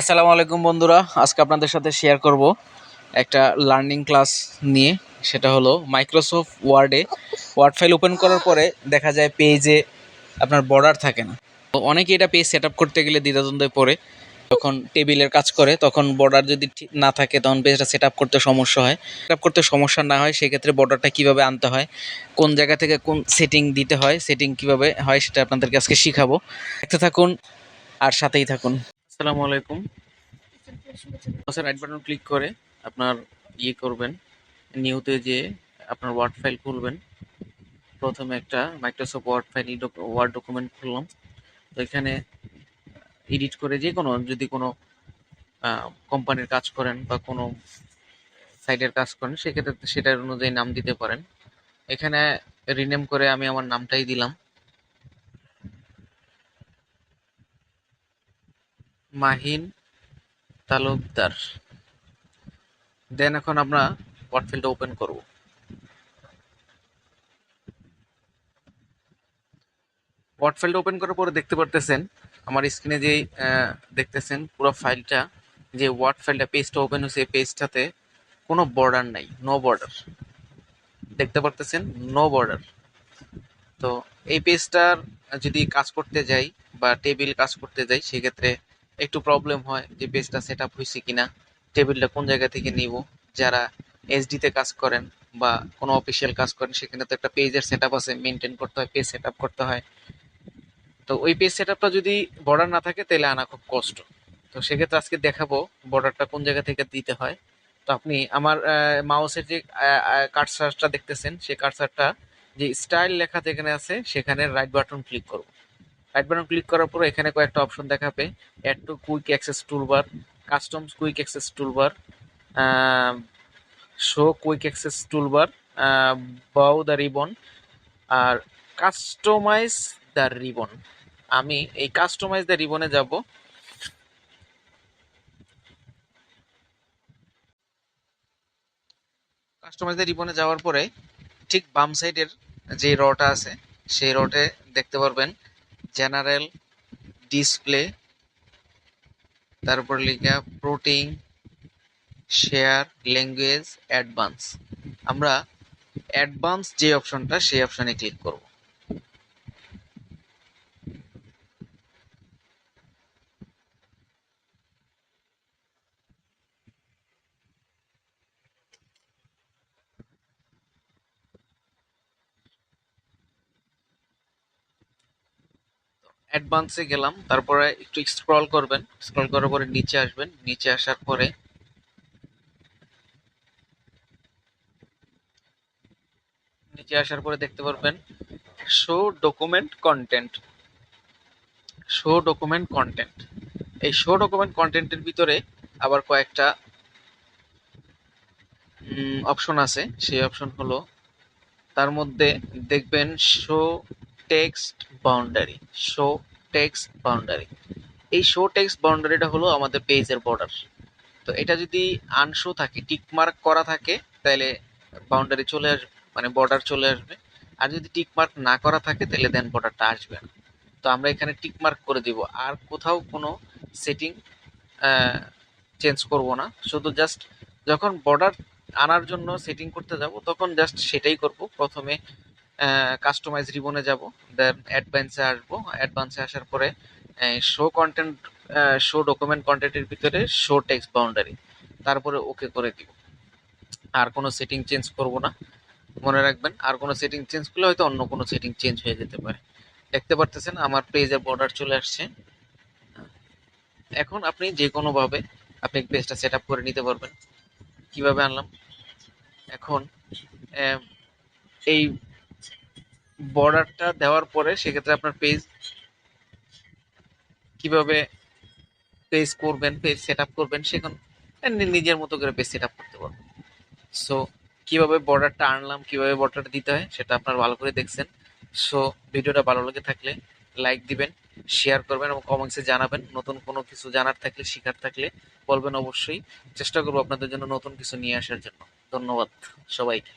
আসসালামু আলাইকুম বন্ধুরা, আজকে আপনাদের সাথে শেয়ার করব একটা লার্নিং ক্লাস নিয়ে, সেটা হলো মাইক্রোসফট ওয়ার্ডে ওয়ার্ড ফাইল ওপেন করার পরে দেখা যায় পেজে আপনার বর্ডার থাকে না। তো অনেকে এটা পেজ সেট করতে গেলে দ্বিধাদ্বন্দ্বে পড়ে, যখন টেবিলের কাজ করে, তখন বর্ডার যদি না থাকে, তখন পেজটা সেট করতে সমস্যা হয়। সেট করতে সমস্যা না হয়, সেক্ষেত্রে বর্ডারটা কীভাবে আনতে হয়, কোন জায়গা থেকে কোন সেটিং দিতে হয় সেটিং কীভাবে হয়, সেটা আপনাদেরকে আজকে শিখাবো। দেখতে থাকুন, আর সাথেই থাকুন। আসসালামু আলাইকুম। আচ্ছা রাইট বাটন ক্লিক করে আপনার ইয়ে করবেন। নিউতে যে আপনার ওয়ার্ড ফাইল খুলবেন। প্রথমে একটা Microsoft Word file Word document খুললাম। তো এখানে এডিট করে যে কোনো, যদি কোনো কোম্পানির কাজ করেন বা কোনো সাইটের কাজ করেন, সেক্ষেত্রে সেটার অনুযায়ী নাম দিতে পারেন। এখানে রিনেম করে আমি আমার নামটাই দিলাম। মাহিন তালুকদার। দেন এখন আমরা ওয়ার্ডফিলটা ওপেন করব। ওয়ার্ডফিলটা ওপেন করার পরে দেখতে পারতেছেন, আমার স্ক্রিনে যে দেখতেছেন পুরো ফাইলটা যে ওয়ার্ড ফাইলটা পেজটা ওপেন হয়েছে, এই পেজটাতে কোনো বর্ডার নাই নো বর্ডার দেখতে পারতেছেন নো বর্ডার তো এই পেজটার যদি কাজ করতে যাই বা টেবিল কাজ করতে যাই, সেক্ষেত্রে একটু প্রবলেম হয় যে পেজটা সেট আপ হয়েছে কিনা টেবিলটা কোন জায়গা থেকে নিব, যারা এসডি তে কাজ করেন বা কোনো অফিসিয়াল কাজ করেন, সেখানে তো একটা পেজের সেট আপ আছে মেনটেন করতে হয় পেজ সেট আপ করতে হয়। তো ওই পেজ সেট আপটা যদি বর্ডার না থাকে, তাহলে আনা খুব কষ্ট। তো সেক্ষেত্রে আজকে দেখাবো বর্ডারটা কোন জায়গা থেকে দিতে হয়। তো আপনি আমার মাউসের যে কার্সারটা দেখতেছেন সেই কার্সারটা যে স্টাইল লেখা যেখানে আছে, সেখানে রাইট বাটন ক্লিক করব। রাইট বাটন ক্লিক করার পর এখানে কয়েকটা অপশন দেখাবে। Add to quick access toolbar customs quick access toolbar show quick access toolbar below the ribbon R customize the ribbon আমি এই কাস্টমাইজ দ্য রিবনে যাব। কাস্টমাইজ দ্য রিবনে যাওয়ার পরে ঠিক বাম সাইডের যে রটা আছে, সেই রটে দেখতে পারবেন জেনারেল ডিসপ্লে, তারপর লিখা প্রোটিং শেয়ার, ল্যাঙ্গুয়েজ, অ্যাডভান্স। আমরা অ্যাডভান্স যে অপশনটা, সেই অপশনে ক্লিক করব। অ্যাডভান্সে গেলাম, তারপরে একটু স্ক্রল করবেন স্ক্রল করার পরে নিচে আসবেন, নিচে আসার পরে নিচে আসার পরে দেখতে পারবেন show document content show document content এই শো ডকুমেন্ট কন্টেন্টের ভিতরে আবার কয়েকটা অপশন আছে, সেই অপশন হলো, তার মধ্যে দেখবেন show text boundary show text boundary এই শো টেক্সট বাউন্ডারিটা হলো আমাদের পেজের বর্ডার তো এটা যদি আনশো থাকে টিক মার্ক করা থাকে, তাহলে বাউন্ডারি চলে আসবে মানে বর্ডার চলে আসবে। আর যদি টিক মার্ক না করা থাকে, তাহলে দেন বর্ডারটা আসবে না। তো আমরা এখানে টিক মার্ক করে দিব। আর কোথাও কোনো সেটিং চেঞ্জ করব না। শুধু জাস্ট যখন বর্ডার আনার জন্য সেটিং করতে যাব, তখন জাস্ট সেটাই করব। প্রথমে কাস্টমাইজ রিবনে যাব দেন অ্যাডভান্সে আসব। অ্যাডভান্সে আসার পরে শো কন্টেন্ট শো ডকুমেন্ট কন্টেন্টের ভিতরে শো টেক্সট বাউন্ডারি তারপরে ওকে করে দিব। আর কোনো সেটিং চেঞ্জ করব না। মনে রাখবেন, আর কোনো সেটিং চেঞ্জ করলে হয়তো অন্য কোনো সেটিং চেঞ্জ হয়ে যেতে পারে। দেখতে পারতেছেন, আমার পেজের বর্ডার চলে আসছে। এখন আপনি যে কোনোভাবে আপনি পেজটা সেট আপ করে নিতে পারবেন। কীভাবে আনলাম? এখন এই বর্ডারটা দেওয়ার পরে সেক্ষেত্রে আপনার পেজ কীভাবে পেজ করবেন পেজ সেট আপ করবেন, সেখান নিজের মতো করে পেজ সেট আপ করতে পারবেন। সো কীভাবে বর্ডারটা আনলাম, কীভাবে বর্ডারটা দিতে হয়, সেটা আপনারা ভালো করে দেখছেন। সো ভিডিওটা ভালো লেগে থাকলে লাইক দিবেন শেয়ার করবেন এবং কমেন্টসে জানাবেন। নতুন কোনো কিছু জানার থাকলে, শেখার থাকলে বলবেন অবশ্যই। চেষ্টা করব আপনাদের জন্য নতুন কিছু নিয়ে আসার জন্য। ধন্যবাদ সবাইকে।